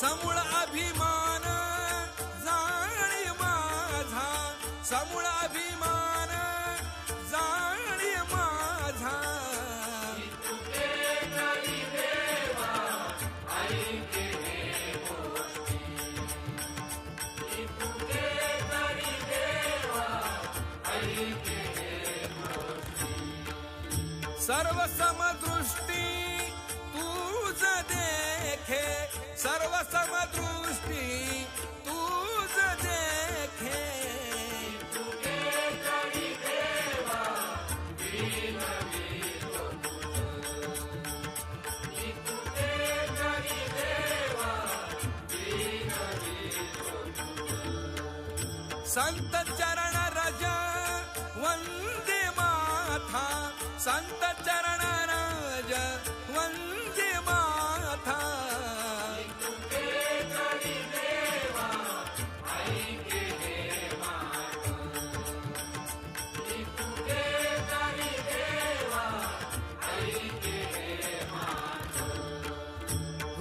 समूळ अभिमान जाणी माझा. समूळ अभिमान जाणी माझा. सर्व समदृष्टी सर्व समदृष्टी तूच देखे. संत चरण रज वंदे माथा संत चरण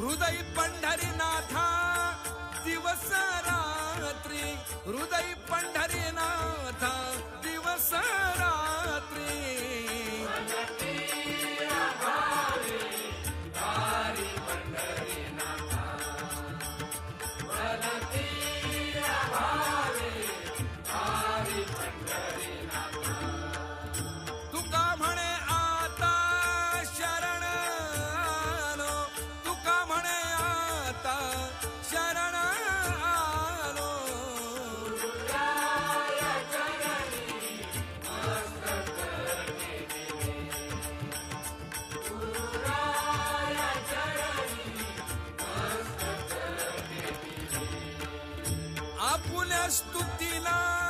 हृदय पंढरीनाथा दिवस रात्री हृदय पंढरीनाथा दिवस रात्री पुण्या स्तुतीला.